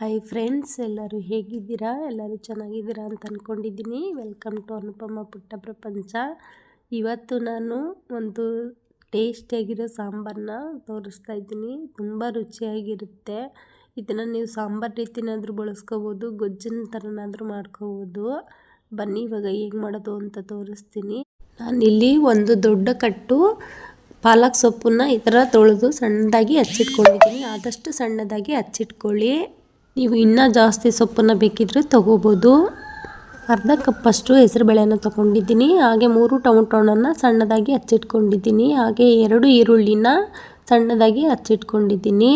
Hi friends ಎಲ್ಲರೂ ಹೇಗಿದ್ದೀರಾ? ಎಲ್ಲರೂ ಚೆನ್ನಾಗಿದ್ದೀರಾ ಅಂತ ಅಂದ್ಕೊಂಡಿದ್ದೀನಿ ವೆಲ್ಕಮ್ ಟು ಅನುಪಮ ಪುಟ್ಟ ಪ್ರಪಂಚ ಇವತ್ತು ನಾನು ಒಂದು ಟೇಸ್ಟಿಯಾಗಿರೋ ಸಾಂಬಾರನ್ನ ತೋರಿಸ್ತಾ ಇದ್ದೀನಿ. ತುಂಬ ರುಚಿಯಾಗಿರುತ್ತೆ. ಇದನ್ನು ನೀವು ಸಾಂಬಾರು ರೀತಿನಾದರೂ ಬಳಸ್ಕೋಬೋದು, ಗೊಜ್ಜಿನ ಥರನಾದರೂ ಮಾಡ್ಕೋಬೋದು. ಬನ್ನಿ, ಇವಾಗ ಹೇಗೆ ಮಾಡೋದು ಅಂತ ತೋರಿಸ್ತೀನಿ. ನಾನಿಲ್ಲಿ ಒಂದು ದೊಡ್ಡ ಕಟ್ಟು ಪಾಲಕ್ ಸೊಪ್ಪನ್ನ ಈ ಥರ ತೊಳೆದು ಸಣ್ಣದಾಗಿ ಹಚ್ಚಿಟ್ಕೊಂಡಿದ್ದೀನಿ. ಆದಷ್ಟು ಸಣ್ಣದಾಗಿ ಹಚ್ಚಿಟ್ಕೊಳ್ಳಿ. ನೀವು ಇನ್ನೂ ಜಾಸ್ತಿ ಸೊಪ್ಪನ್ನು ಬೇಕಿದ್ರೆ ತಗೋಬೋದು. ಅರ್ಧ ಕಪ್ಪಷ್ಟು ಹೆಸರುಬೇಳೆನ ತೊಗೊಂಡಿದ್ದೀನಿ. ಹಾಗೆ ಮೂರು ಟೊಮೊಟೊ ಹಣ್ಣನ್ನು ಸಣ್ಣದಾಗಿ ಹಚ್ಚಿಟ್ಕೊಂಡಿದ್ದೀನಿ. ಹಾಗೆ ಎರಡು ಈರುಳ್ಳಿನ ಸಣ್ಣದಾಗಿ ಹಚ್ಚಿಟ್ಕೊಂಡಿದ್ದೀನಿ.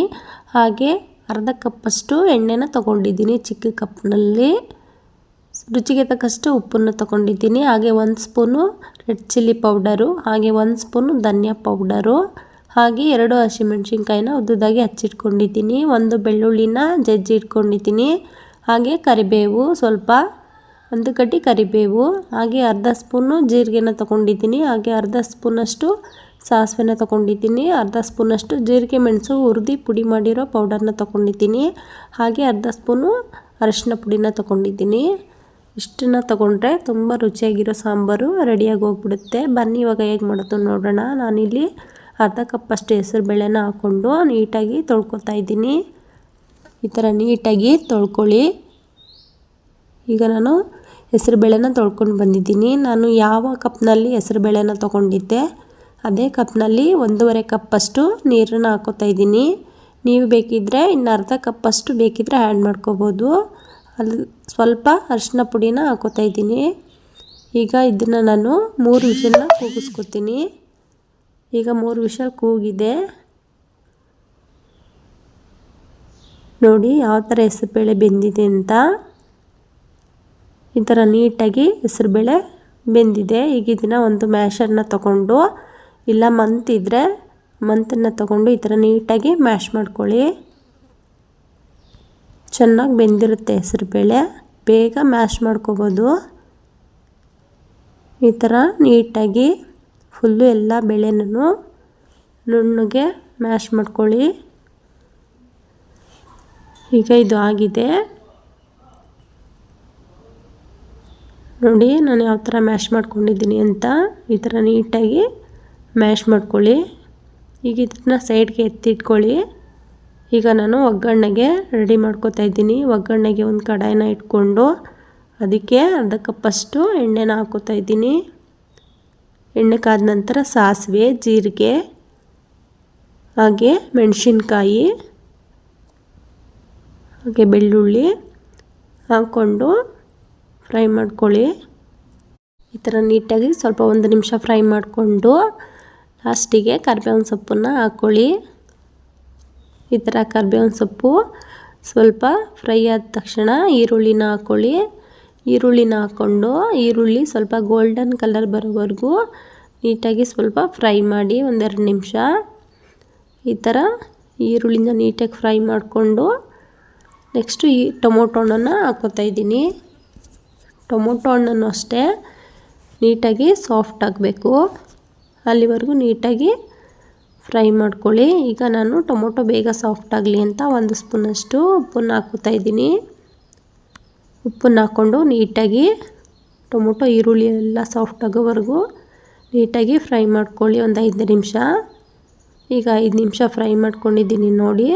ಹಾಗೆ ಅರ್ಧ ಕಪ್ಪಷ್ಟು ಎಣ್ಣೆನ ತೊಗೊಂಡಿದ್ದೀನಿ ಚಿಕ್ಕ ಕಪ್ನಲ್ಲಿ. ರುಚಿಗೆ ತಕ್ಕಷ್ಟು ಉಪ್ಪನ್ನು ತೊಗೊಂಡಿದ್ದೀನಿ. ಹಾಗೆ ಒಂದು ಸ್ಪೂನು ರೆಡ್ ಚಿಲ್ಲಿ ಪೌಡರು, ಹಾಗೆ ಒಂದು ಸ್ಪೂನು ಧನಿಯಾ ಪೌಡರು. ಹಾಗೆ ಎರಡು ಹಸಿಮೆಣಸಿನ್ಕಾಯಿನ ಉದ್ದುದಾಗಿ ಹಚ್ಚಿಟ್ಕೊಂಡಿದ್ದೀನಿ. ಒಂದು ಬೆಳ್ಳುಳ್ಳಿನ ಜಜ್ಜಿ ಇಟ್ಕೊಂಡಿದ್ದೀನಿ ಹಾಗೆ ಕರಿಬೇವು, ಸ್ವಲ್ಪ ಒಂದು ಕಟ್ಟಿ ಕರಿಬೇವು, ಹಾಗೆ ಅರ್ಧ ಸ್ಪೂನು ಜೀರಿಗೆನ ತೊಗೊಂಡಿದ್ದೀನಿ. ಹಾಗೆ ಅರ್ಧ ಸ್ಪೂನಷ್ಟು ಸಾಸಿವೆನ ತೊಗೊಂಡಿದ್ದೀನಿ. ಅರ್ಧ ಸ್ಪೂನಷ್ಟು ಜೀರಿಗೆ ಮೆಣಸು ಹುರಿದು ಪುಡಿ ಮಾಡಿರೋ ಪೌಡರ್ನ ತೊಗೊಂಡಿದ್ದೀನಿ. ಹಾಗೆ ಅರ್ಧ ಸ್ಪೂನು ಅರಶಿನ ಪುಡಿನ ತೊಗೊಂಡಿದ್ದೀನಿ. ಇಷ್ಟನ್ನ ತೊಗೊಂಡ್ರೆ ತುಂಬ ರುಚಿಯಾಗಿರೋ ಸಾಂಬಾರು ರೆಡಿಯಾಗಿ ಹೋಗ್ಬಿಡುತ್ತೆ. ಬನ್ನಿ ಇವಾಗ ಹೇಗೆ ಮಾಡೋದು ನೋಡೋಣ. ನಾನಿಲ್ಲಿ ಅರ್ಧ ಕಪ್ಪಷ್ಟು ಹೆಸರು ಬೇಳೆನ ಹಾಕ್ಕೊಂಡು ನೀಟಾಗಿ ತೊಳ್ಕೊತಾ ಇದ್ದೀನಿ. ಈ ಥರ ನೀಟಾಗಿ ತೊಳ್ಕೊಳ್ಳಿ. ಈಗ ನಾನು ಹೆಸರು ಬೇಳೆನ ತೊಳ್ಕೊಂಡು ಬಂದಿದ್ದೀನಿ. ನಾನು ಯಾವ ಕಪ್ನಲ್ಲಿ ಹೆಸರು ಬೇಳೆನ ತೊಗೊಂಡಿದ್ದೆ, ಅದೇ ಕಪ್ನಲ್ಲಿ ಒಂದೂವರೆ ಕಪ್ಪಷ್ಟು ನೀರನ್ನು ಹಾಕೋತಾ ಇದ್ದೀನಿ. ನೀವು ಬೇಕಿದ್ದರೆ ಇನ್ನು ಅರ್ಧ ಕಪ್ಪಷ್ಟು ಬೇಕಿದ್ದರೆ ಆ್ಯಡ್ ಮಾಡ್ಕೋಬೋದು. ಅಲ್ಲಿ ಸ್ವಲ್ಪ ಅರಿಶಿನ ಪುಡಿನ ಹಾಕೋತಾ ಇದ್ದೀನಿ. ಈಗ ಇದನ್ನು ನಾನು ಮೂರು ವಿಷಯನ ಕೂಗಿಸ್ಕೊತೀನಿ. ಈಗ ಮೂರು ವಿಷಲ್ ಕೂಗಿದೆ. ನೋಡಿ ಯಾವ ಥರ ಹೆಸರುಬೇಳೆ ಬೆಂದಿದೆ ಅಂತ. ಈ ಥರ ನೀಟಾಗಿ ಹೆಸರುಬೇಳೆ ಬೆಂದಿದೆ. ಈಗ ಇದನ್ನು ಒಂದು ಮ್ಯಾಶರ್ನ ತಗೊಂಡು, ಇಲ್ಲ ಮಂತ್ ಇದ್ದರೆ ಮಂತನ್ನು ತಗೊಂಡು ಈ ಥರ ನೀಟಾಗಿ ಮ್ಯಾಶ್ ಮಾಡ್ಕೊಳ್ಳಿ. ಚೆನ್ನಾಗಿ ಬೆಂದಿರುತ್ತೆ ಹೆಸರುಬೇಳೆ ಬೇಗ ಮ್ಯಾಶ್ ಮಾಡ್ಕೋಬೋದು. ಈ ಥರ ನೀಟಾಗಿ ಫುಲ್ಲು ಎಲ್ಲ ಬೆಳೆನೂ ನುಣ್ಣಗೆ ಮ್ಯಾಶ್ ಮಾಡ್ಕೊಳ್ಳಿ. ಈಗ ಇದು ಆಗಿದೆ. ನೋಡಿ ನಾನು ಯಾವ ಥರ ಮ್ಯಾಶ್ ಮಾಡ್ಕೊಂಡಿದ್ದೀನಿ ಅಂತ ಈ ಥರ ನೀಟಾಗಿ ಮ್ಯಾಶ್ ಮಾಡ್ಕೊಳ್ಳಿ. ಈಗ ಇದನ್ನ ಸೈಡ್ಗೆ ಎತ್ತಿಟ್ಕೊಳ್ಳಿ. ಈಗ ನಾನು ಒಗ್ಗರಣೆಗೆ ರೆಡಿ ಮಾಡ್ಕೋತಾ ಇದ್ದೀನಿ. ಒಗ್ಗರಣೆಗೆ ಒಂದು ಕಡಾಯಿನ ಇಟ್ಕೊಂಡು ಅದಕ್ಕೆ ಅರ್ಧ ಕಪ್ಪಷ್ಟು ಎಣ್ಣೆನ ಹಾಕೋತಾ ಇದ್ದೀನಿ. ಎಣ್ಣೆ ಕಾದ ನಂತರ ಸಾಸಿವೆ, ಜೀರಿಗೆ, ಹಾಗೆ ಮೆಣಸಿನ್ಕಾಯಿ, ಹಾಗೆ ಬೆಳ್ಳುಳ್ಳಿ ಹಾಕ್ಕೊಂಡು ಫ್ರೈ ಮಾಡ್ಕೊಳ್ಳಿ. ಈ ಥರ ನೀಟಾಗಿ ಸ್ವಲ್ಪ ಒಂದು ನಿಮಿಷ ಫ್ರೈ ಮಾಡಿಕೊಂಡು ಲಾಸ್ಟಿಗೆ ಕರ್ಬೇವಿನ ಸೊಪ್ಪನ್ನು ಹಾಕ್ಕೊಳ್ಳಿ. ಈ ಥರ ಕರ್ಬೇವಿನ ಸೊಪ್ಪು ಸ್ವಲ್ಪ ಫ್ರೈ ಆದ ತಕ್ಷಣ ಈರುಳ್ಳಿನ ಹಾಕ್ಕೊಳ್ಳಿ. ಈರುಳ್ಳಿನ ಹಾಕ್ಕೊಂಡು ಈರುಳ್ಳಿ ಸ್ವಲ್ಪ ಗೋಲ್ಡನ್ ಕಲರ್ ಬರೋವರೆಗೂ ನೀಟಾಗಿ ಸ್ವಲ್ಪ ಫ್ರೈ ಮಾಡಿ ಒಂದೆರಡು ನಿಮಿಷ. ಈ ಥರ ಈರುಳ್ಳಿನ ನೀಟಾಗಿ ಫ್ರೈ ಮಾಡಿಕೊಂಡು ನೆಕ್ಸ್ಟು ಈ ಟೊಮೊಟೊ ಹಣ್ಣನ್ನು ಹಾಕೋತಾ ಇದ್ದೀನಿ. ಟೊಮೊಟೊ ಹಣ್ಣನ್ನು ಅಷ್ಟೇ ನೀಟಾಗಿ ಸಾಫ್ಟ್ ಆಗಬೇಕು ಅಲ್ಲಿವರೆಗೂ ನೀಟಾಗಿ ಫ್ರೈ ಮಾಡ್ಕೊಳ್ಳಿ. ಈಗ ನಾನು ಟೊಮೊಟೊ ಬೇಗ ಸಾಫ್ಟ್ ಆಗಲಿ ಅಂತ ಒಂದು ಸ್ಪೂನಷ್ಟು ಉಪ್ಪನ್ನು ಹಾಕೋತಾ ಇದ್ದೀನಿ. ಉಪ್ಪನ್ನು ಹಾಕ್ಕೊಂಡು ನೀಟಾಗಿ ಟೊಮೊಟೊ, ಈರುಳ್ಳಿ ಎಲ್ಲ ಸಾಫ್ಟ್ ಆಗೋವರೆಗೂ ನೀಟಾಗಿ ಫ್ರೈ ಮಾಡ್ಕೊಳ್ಳಿ ಒಂದು ಐದು ನಿಮಿಷ. ಈಗ ಐದು ನಿಮಿಷ ಫ್ರೈ ಮಾಡ್ಕೊಂಡಿದ್ದೀನಿ ನೋಡಿ.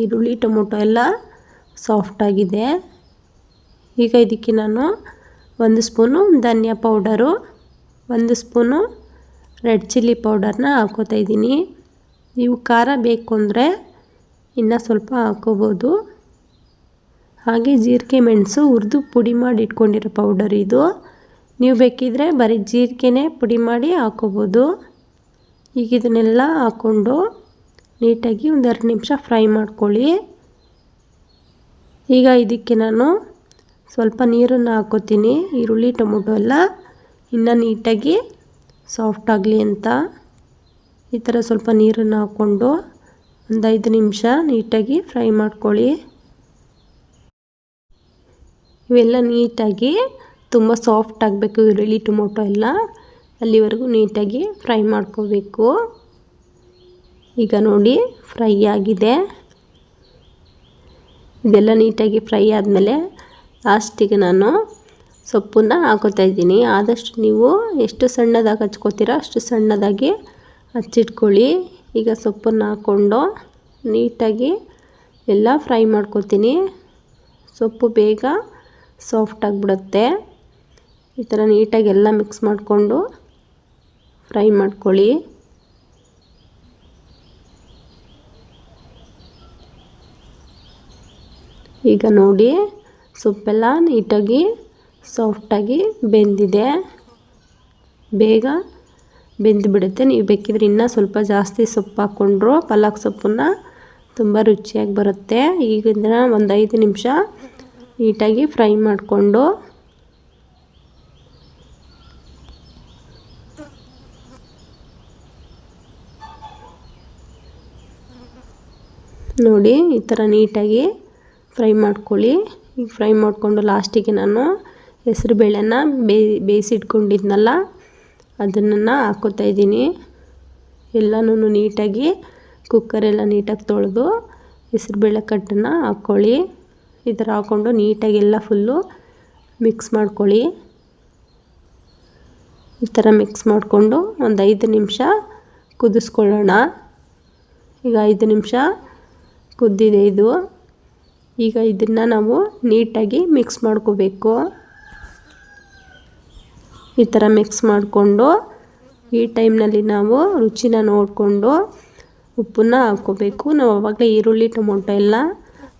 ಈರುಳ್ಳಿ, ಟೊಮೊಟೊ ಎಲ್ಲ ಸಾಫ್ಟಾಗಿದೆ ಈಗ ಇದಕ್ಕೆ ನಾನು ಒಂದು ಸ್ಪೂನು ಧನಿಯಾ ಪೌಡರು, ಒಂದು ಸ್ಪೂನು ರೆಡ್ ಚಿಲ್ಲಿ ಪೌಡರ್ನ ಹಾಕೋತಾ ಇದ್ದೀನಿ. ನೀವು ಖಾರ ಬೇಕು ಅಂದರೆ ಇನ್ನೂ ಸ್ವಲ್ಪ ಹಾಕೋಬೋದು ಹಾಗೆ ಜೀರಿಗೆ ಮೆಣಸು ಹುರಿದು ಪುಡಿ ಮಾಡಿ ಇಟ್ಕೊಂಡಿರೋ ಪೌಡರ್ ಇದು. ನೀವು ಬೇಕಿದ್ರೆ ಬರೀ ಜೀರಿಗೆನೇ ಪುಡಿ ಮಾಡಿ ಹಾಕೋಬೋದು. ಈಗ ಇದನ್ನೆಲ್ಲ ಹಾಕ್ಕೊಂಡು ನೀಟಾಗಿ ಒಂದೆರಡು ನಿಮಿಷ ಫ್ರೈ ಮಾಡ್ಕೊಳ್ಳಿ. ಈಗ ಇದಕ್ಕೆ ನಾನು ಸ್ವಲ್ಪ ನೀರನ್ನು ಹಾಕೋತೀನಿ, ಈರುಳ್ಳಿ, ಟೊಮೊಟೊ ಎಲ್ಲ. ಇನ್ನೂ ನೀಟಾಗಿ ಸಾಫ್ಟ್ ಆಗಲಿ ಅಂತ. ಈ ಥರ ಸ್ವಲ್ಪ ನೀರನ್ನು ಹಾಕ್ಕೊಂಡು ಒಂದು ಐದು ನಿಮಿಷ ನೀಟಾಗಿ ಫ್ರೈ ಮಾಡ್ಕೊಳ್ಳಿ. ಇವೆಲ್ಲ ನೀಟಾಗಿ ತುಂಬ ಸಾಫ್ಟ್ ಆಗಬೇಕು, ಈರುಳ್ಳಿ, ಟೊಮೊಟೊ ಎಲ್ಲ. ಅಲ್ಲಿವರೆಗೂ ನೀಟಾಗಿ ಫ್ರೈ ಮಾಡ್ಕೋಬೇಕು. ಈಗ ನೋಡಿ, ಫ್ರೈ ಆಗಿದೆ. ಇದೆಲ್ಲ ನೀಟಾಗಿ ಫ್ರೈ ಆದಮೇಲೆ ಲಾಸ್ಟಿಗೆ ನಾನು ಸೊಪ್ಪನ್ನು ಹಾಕೋತಾ ಇದ್ದೀನಿ. ಆದಷ್ಟು ನೀವು ಎಷ್ಟು ಸಣ್ಣದಾಗಿ ಹಚ್ಕೋತೀರೋ ಅಷ್ಟು ಸಣ್ಣದಾಗಿ ಹಚ್ಚಿಟ್ಕೊಳ್ಳಿ. ಈಗ ಸೊಪ್ಪನ್ನು ಹಾಕ್ಕೊಂಡು ನೀಟಾಗಿ ಎಲ್ಲ ಫ್ರೈ ಮಾಡ್ಕೋತೀನಿ. ಸೊಪ್ಪು ಬೇಗ ಸಾಫ್ಟ್ ಆಗಿಬಿಡುತ್ತೆ. ಈ ಥರ ನೀಟಾಗಿ ಎಲ್ಲ ಮಿಕ್ಸ್ ಮಾಡಿಕೊಂಡು ಫ್ರೈ ಮಾಡ್ಕೊಳ್ಳಿ. ಈಗ ನೋಡಿ, ಸೊಪ್ಪೆಲ್ಲ ನೀಟಾಗಿ ಸಾಫ್ಟಾಗಿ ಬೆಂದಿದೆ. ಬೇಗ ಬೆಂದುಬಿಡುತ್ತೆ. ನೀವು ಬೇಕಿದ್ರೆ ಇನ್ನೂ ಸ್ವಲ್ಪ ಜಾಸ್ತಿ ಸೊಪ್ಪು ಹಾಕ್ಕೊಂಡ್ರು ಪಲಾಕ್ ಸೊಪ್ಪನ್ನು ತುಂಬ ರುಚಿಯಾಗಿ ಬರುತ್ತೆ. ಈಗಿಂದ ಒಂದು ಐದು ನಿಮಿಷ ನೀಟಾಗಿ ಫ್ರೈ ಮಾಡಿಕೊಂಡು ನೋಡಿ ಈ ಥರ ನೀಟಾಗಿ ಫ್ರೈ ಮಾಡ್ಕೊಳ್ಳಿ. ಈಗ ಫ್ರೈ ಮಾಡಿಕೊಂಡು ಲಾಸ್ಟಿಗೆ ನಾನು ಹೆಸರು ಬೇಳೆನ ಬೇಯಿ ಬೇಯಿಸಿಟ್ಕೊಂಡಿದ್ನಲ್ಲ ಅದನ್ನು ಹಾಕೋತಾ ಇದ್ದೀನಿ. ಎಲ್ಲನೂ ನೀಟಾಗಿ ಕುಕ್ಕರೆಲ್ಲ ನೀಟಾಗಿ ತೊಳೆದು ಹೆಸರುಬೇಳೆ ಕಟ್ಟನ್ನು ಹಾಕ್ಕೊಳ್ಳಿ ಈ ಥರ ಹಾಕ್ಕೊಂಡು ನೀಟಾಗಿ ಎಲ್ಲ ಫುಲ್ಲು ಮಿಕ್ಸ್ ಮಾಡ್ಕೊಳ್ಳಿ. ಈ ಥರ ಮಿಕ್ಸ್ ಮಾಡಿಕೊಂಡು ಒಂದು ಐದು ನಿಮಿಷ ಕುದಿಸ್ಕೊಳ್ಳೋಣ. ಈಗ ಐದು ನಿಮಿಷ ಕುದ್ದಿದೆ ಇದು. ಈಗ ಇದನ್ನು ನಾವು ನೀಟಾಗಿ ಮಿಕ್ಸ್ ಮಾಡ್ಕೋಬೇಕು. ಈ ಥರ ಮಿಕ್ಸ್ ಮಾಡಿಕೊಂಡು ಈ ಟೈಮ್ನಲ್ಲಿ ನಾವು ರುಚಿನ ನೋಡಿಕೊಂಡು ಉಪ್ಪನ್ನ ಹಾಕ್ಕೋಬೇಕು. ನಾವು ಆವಾಗಲೇ ಈರುಳ್ಳಿ, ಟೊಮೊಟೊ ಎಲ್ಲ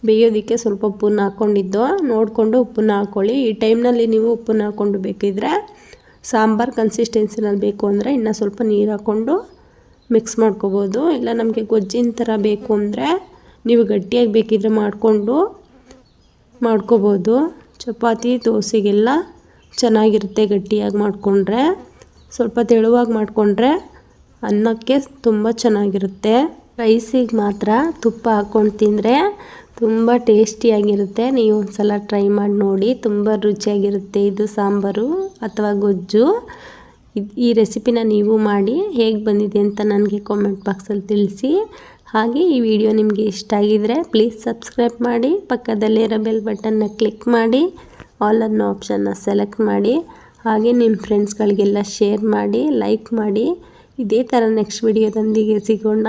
ಬೇಯೋದಕ್ಕೆ ಸ್ವಲ್ಪ ಉಪ್ಪನ್ನ ಹಾಕ್ಕೊಂಡಿದ್ದು ನೋಡಿಕೊಂಡು ಉಪ್ಪನ್ನ ಹಾಕ್ಕೊಳ್ಳಿ ಈ ಟೈಮ್ನಲ್ಲಿ ನೀವು ಉಪ್ಪನ್ನ ಹಾಕ್ಕೊಂಡು ಬೇಕಿದ್ರೆ ಸಾಂಬಾರು ಕನ್ಸಿಸ್ಟೆನ್ಸಿನಲ್ಲಿ ಬೇಕು ಅಂದರೆ ಇನ್ನೂ ಸ್ವಲ್ಪ ನೀರು ಹಾಕ್ಕೊಂಡು ಮಿಕ್ಸ್ ಮಾಡ್ಕೋಬೋದು. ಇಲ್ಲ ನಮಗೆ ಗೊಜ್ಜಿನ ಥರ ಬೇಕು ಅಂದರೆ ನೀವು ಗಟ್ಟಿಯಾಗಿ ಬೇಕಿದ್ರೆ ಮಾಡಿಕೊಂಡು ಮಾಡ್ಕೋಬೋದು. ಚಪಾತಿ, ದೋಸೆಗೆಲ್ಲ ಚೆನ್ನಾಗಿರುತ್ತೆ ಗಟ್ಟಿಯಾಗಿ ಮಾಡಿಕೊಂಡ್ರೆ. ಸ್ವಲ್ಪ ತೆಳುವಾಗಿ ಮಾಡಿಕೊಂಡ್ರೆ ಅನ್ನಕ್ಕೆ ತುಂಬ ಚೆನ್ನಾಗಿರುತ್ತೆ. ರೈಸಿಗೆ ಮಾತ್ರ ತುಪ್ಪ ಹಾಕ್ಕೊಂಡು ತಿಂದರೆ ತುಂಬ ಟೇಸ್ಟಿಯಾಗಿರುತ್ತೆ. ನೀವು ಒಂದು ಸಲ ಟ್ರೈ ಮಾಡಿ ನೋಡಿ. ತುಂಬ ರುಚಿಯಾಗಿರುತ್ತೆ ಇದು ಸಾಂಬಾರು ಅಥವಾ ಗೊಜ್ಜು. ಈ ರೆಸಿಪಿನ ನೀವು ಮಾಡಿ ಹೇಗೆ ಬಂದಿದೆ ಅಂತ ನನಗೆ ಕಾಮೆಂಟ್ ಬಾಕ್ಸಲ್ಲಿ ತಿಳಿಸಿ. ಹಾಗೆ ಈ ವಿಡಿಯೋ ನಿಮಗೆ ಇಷ್ಟ ಆಗಿದರೆ ಪ್ಲೀಸ್ ಸಬ್ಸ್ಕ್ರೈಬ್ ಮಾಡಿ ಪಕ್ಕದಲ್ಲಿರೋ ಬೆಲ್ ಬಟನ್ನ ಕ್ಲಿಕ್ ಮಾಡಿ ಆಲ್ ಅನ್ನೋ ಆಪ್ಷನ್ನ ಸೆಲೆಕ್ಟ್ ಮಾಡಿ. ಹಾಗೆ ನಿಮ್ಮ ಫ್ರೆಂಡ್ಸ್ಗಳಿಗೆಲ್ಲ ಶೇರ್ ಮಾಡಿ ಲೈಕ್ ಮಾಡಿ. ಇದೇ ಥರ ನೆಕ್ಸ್ಟ್ ವಿಡಿಯೋದೊಂದಿಗೆ ಸಿಗೋಣ.